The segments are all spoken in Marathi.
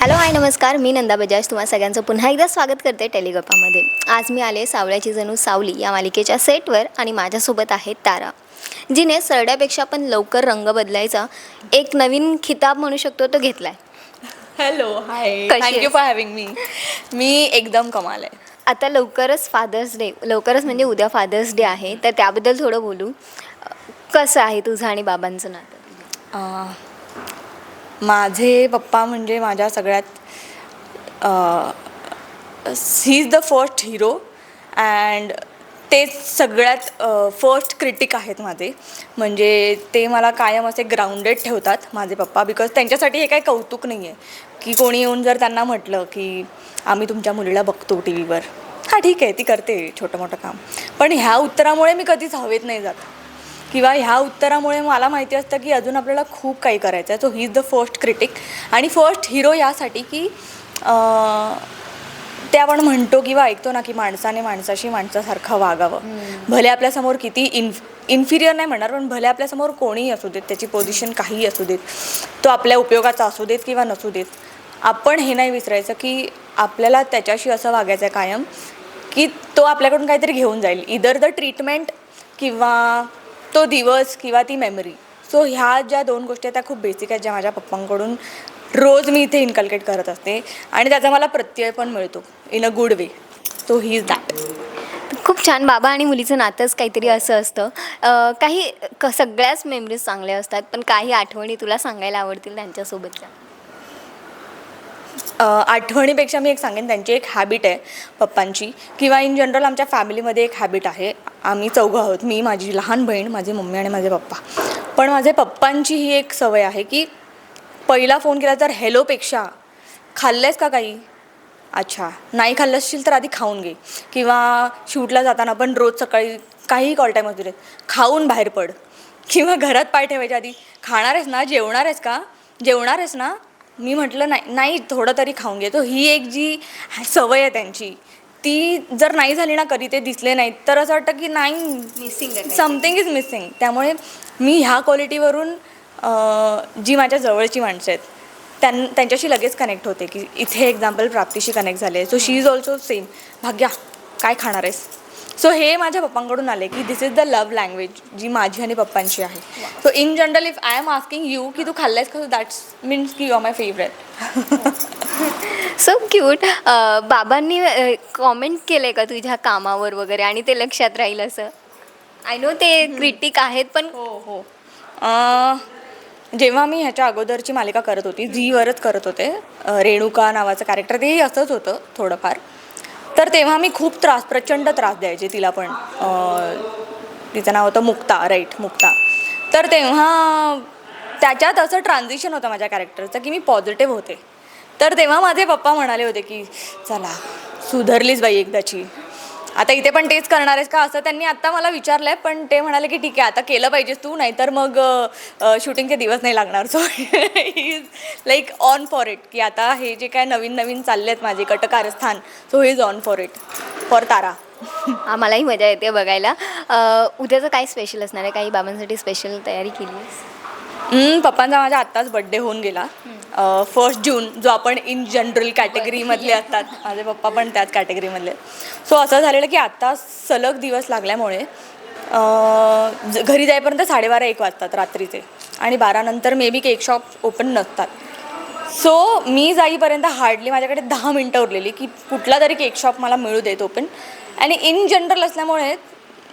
हॅलो हाय नमस्कार. मी नंदा बजाज. तुम्हा सगळ्यांचं पुन्हा एकदा स्वागत करते टेलिगप्पामध्ये. आज मी आले सावळ्याची जणू सावली या मालिकेच्या सेटवर आणि माझ्यासोबत आहे तारा. जिने सरड्यापेक्षा पण लवकर रंग बदलायचा एक नवीन खिताब म्हणू शकतो तो घेतलाय. Hello hi. Thank you? For having मी मी एकदम कमाल आहे. आता लवकरच फादर्स डे लवकरच म्हणजे उद्या फादर्स डे आहे. तर त्याबद्दल थोडं बोलू. कसं आहे तुझं आणि बाबांचं नातं? माझे पप्पा म्हणजे माझ्या सगळ्यात he is the first hero and ते सगळ्यात फर्स्ट क्रिटिक आहेत माझे. म्हणजे ते मला कायम असे ग्राउंडेड ठेवतात माझे पप्पा बिकॉज त्यांच्यासाठी हे काही कौतुक नाही आहे की कोणी येऊन जर त्यांना म्हटलं की आम्ही तुमच्या मुलीला बघतो टी व्हीवर हां ठीक आहे ती करते छोटं मोठं काम. पण ह्या उत्तरामुळे मी कधीच हवेत नाही जात. किंवा ह्या उत्तरामुळे मला माहिती असतं की अजून आपल्याला खूप काही करायचं आहे so he is the first critic आणि फर्स्ट हिरो यासाठी की ते आपण म्हणतो किंवा ऐकतो ना की माणसाने माणसाशी माणसासारखं वागावं. भले आपल्यासमोर किती इन्फ इन्फिरियर नाही म्हणणार पण भले आपल्यासमोर कोणीही असू देत त्याची पोझिशन काहीही असू देत तो आपल्या उपयोगाचा असू देत किंवा नसू देत आपण हे नाही विसरायचं की आपल्याला त्याच्याशी असं वागायचं आहे कायम की तो आपल्याकडून काहीतरी घेऊन जाईल. इदर द ट्रीटमेंट किंवा तो दिवस किंवा ती मेमरी सो ह्या ज्या दोन गोष्टी आहेत त्या खूप बेसिक आहेत ज्या माझ्या पप्पांकडून रोज मी इथे इन्कल्केट करत असते. आणि त्याचा मला प्रत्यय पण मिळतो in a good way so he is that खूप छान. बाबा आणि मुलीचं नातंच काहीतरी असं असतं. काही क सगळ्याच मेमरीज चांगल्या असतात पण काही आठवणी तुला सांगायला आवडतील त्यांच्यासोबतच्या. आठवणीपेक्षा मी एक सांगेन त्यांची एक हॅबिट आहे पप्पांची. किंवा इन जनरल आमच्या फॅमिलीमध्ये एक हॅबिट आहे आम्ही चौघं आहोत मी माझी लहान बहीण माझी मम्मी आणि माझे पप्पा. पण माझे पप्पांची ही एक सवय आहे की पहिला फोन केला तर हॅलोपेक्षा खाल्लंयस का काही? अच्छा नाही खाल्लं असशील तर आधी खाऊन घे. किंवा शूटला जाताना पण रोज सकाळी काहीही कॉल टाईम असू देत खाऊन बाहेर पड. किंवा घरात पाय ठेवायच्या आधी खाणार आहेस ना जेवणार आहेस का? जेवणार आहेस ना? मी म्हटलं नाही नाही थोडं तरी खाऊन घेतो ही एक जी सवय आहे त्यांची ती जर नाही झाली ना कधी ते दिसले नाहीत. तर असं वाटतं की नाही मिसिंग समथिंग इज मिसिंग त्यामुळे मी ह्या क्वालिटीवरून जी माझ्या जवळची माणसं आहेत त्यां त्यांच्याशी लगेच कनेक्ट होते की इथे एक्झाम्पल प्राप्तीशी कनेक्ट झाले. So she is also same Bhagya काय खाणार आहेस? सो हे माझ्या पप्पांकडून आले की this is the love language जी माझी आणि पप्पांची आहे. So in general if I am asking you की तू खाल्लंयस का दॅट्स मीन्स की you are my favourite so cute बाबांनी कॉमेंट केलंय का तुझ्या कामावर वगैरे आणि ते लक्षात राहील असं? आय नो ते क्रिटिक आहेत पण हो हो. जेव्हा मी ह्याच्या अगोदरची मालिका करत होती झीवरच करत होते रेणुका नावाचं कॅरेक्टर तेही असंच होतं थोडंफार. तर तेव्हा मी खूप त्रास प्रचंड त्रास द्यायचे तिला पण. तिचं नाव होतं मुक्ता राईट मुक्ता. तर तेव्हा त्याच्यात असं ट्रान्झिशन होतं माझ्या कॅरेक्टरचं की मी पॉझिटिव्ह होते. तर तेव्हा माझे पप्पा म्हणाले होते की चला सुधरलीच बाई एकदाची. आता इथे पण तेच करणार आहेस का? असं त्यांनी आत्ता मला विचारलं आहे पण ते म्हणाले की ठीक आहे आता केलं पाहिजेस तू नाहीतर मग शूटिंगचे दिवस नाही लागणार. So he is like on for it की आता हे जे काय नवीन नवीन चालले आहेत माझे कटकारस्थान so he is on for it for Tara आम्हालाही मजा येते बघायला. उद्याचं काय स्पेशल असणार आहे? काही बाबांसाठी स्पेशल तयारी केली पप्पांचा माझा आत्ताच बड्डे होऊन गेला. फर्स्ट जून जो आपण इन जनरल कॅटेगरीमधले असतात. माझे पप्पा पण त्याच कॅटेगरीमधले सो असं झालेलं की आत्ता सलग दिवस लागल्यामुळे ज- घरी जाईपर्यंत साडेबारा एक वाजतात रात्रीचे. आणि बारानंतर maybe cake shop open नसतात. सो मी जाईपर्यंत हार्डली माझ्याकडे दहा मिनटं उरलेली की कुठला तरी केक शॉप मला मिळू देत ओपन आणि इन जनरल असल्यामुळे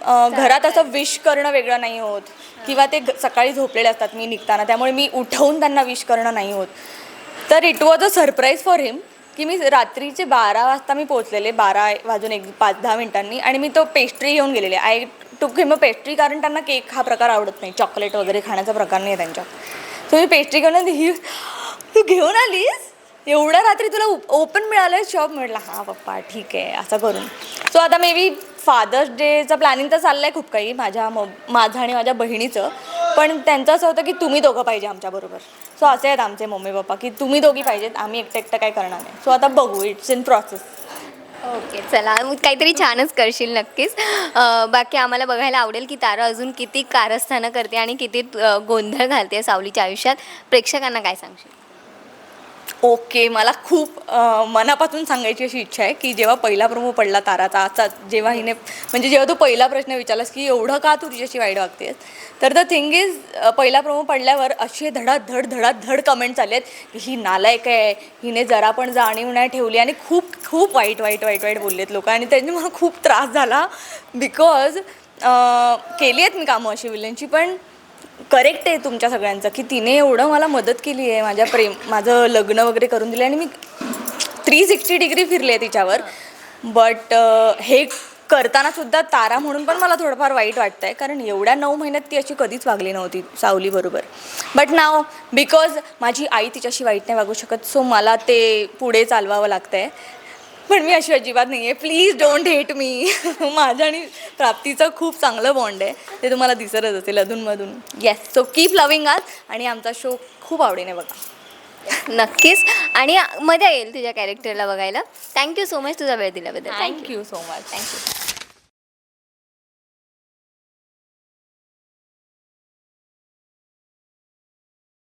अं, घरात असं विश करणं वेगळं नाही होत. किंवा ते सकाळी झोपलेले असतात मी निघताना. त्यामुळे मी उठवून त्यांना विश करणं नाही होत. तर it was a surprise for him की मी रात्रीचे बारा वाजता मी पोचलेले बारा वाजून एक पाच दहा मिनिटांनी. आणि मी तो पेस्ट्री घेऊन गेलेले. I took him a pastry कारण त्यांना केक हा प्रकार आवडत नाही. चॉकलेट वगैरे खाण्याचा प्रकार नाही आहे त्यांच्यात सो मी पेस्ट्री घेऊन आली. ही तू घेऊन आलीस? एवढ्या रात्री तुला ओपन मिळालं शॉप म्हटलं हां पप्पा ठीक आहे असं करून. सो आता मे बी फादर्स डेचं प्लॅनिंग तर चाललं आहे खूप काही माझ्या म माझं आणि माझ्या बहिणीचं. पण त्यांचं असं होतं की तुम्ही दोघं पाहिजे आमच्याबरोबर सो असे आहेत आमचे मम्मी पप्पा की तुम्ही दोघी पाहिजेत आम्ही एकटं एकटं काय करणार नाही. सो आता बघू इट्स इन प्रोसेस ओके चला मग काहीतरी छानच करशील नक्कीच. बाकी आम्हाला बघायला आवडेल की तारा अजून किती कारस्थानं करते आणि किती गोंधळ घालते सावलीच्या आयुष्यात. प्रेक्षकांना काय सांगशील? ओके मला खूप मनापासून सांगायची अशी इच्छा आहे की जेव्हा पहिला प्रमो पडला ताराचा आजचा जेव्हा हिने म्हणजे जेव्हा तू पहिला प्रश्न विचारलास की एवढं का तू तिच्याशी वाईट वागतेस? तर द थिंग इज पहिला प्रमो पडल्यावर असे धडाधड धडाधड कमेंट्स आले आहेत की ही नालायक आहे हिने जरा पण जाणीव नाही ठेवली आणि खूप खूप वाईट वाईट वाईट वाईट बोललेत लोक. आणि त्यांनी मला खूप त्रास झाला बिकॉज केली आहेत मी कामं अशी विलनची पण करेक्ट आहे तुमच्या सगळ्यांचं की तिने एवढं मला मदत केली आहे माझ्या प्रेम माझं लग्न वगैरे करून दिलं आणि मी थ्री सिक्स्टी डिग्री फिरले आहे तिच्यावर. बट हे करताना सुद्धा तारा म्हणून पण मला थोडंफार वाईट वाटतं आहे कारण एवढ्या नऊ महिन्यात ती अशी कधीच वागली नव्हती सावलीबरोबर बट नाव बिकॉज माझी आई तिच्याशी वाईट नाही वागू शकत सो मला ते पुढे चालवावं लागतं आहे पण मी अशी अजिबात नाही आहे प्लीज डोंट हेट मी माझं आणि प्राप्तीचं खूप चांगलं बॉन्ड आहे. ते तुम्हाला दिसतच असेल अधूनमधून. येस सो कीप लविंग आज आणि आमचा शो खूप आवडीने बघा. नक्कीच. आणि मजा येईल तुझ्या कॅरेक्टरला बघायला. थँक्यू सो मच तुझा वेळ दिल्याबद्दल. Thank you so much thank you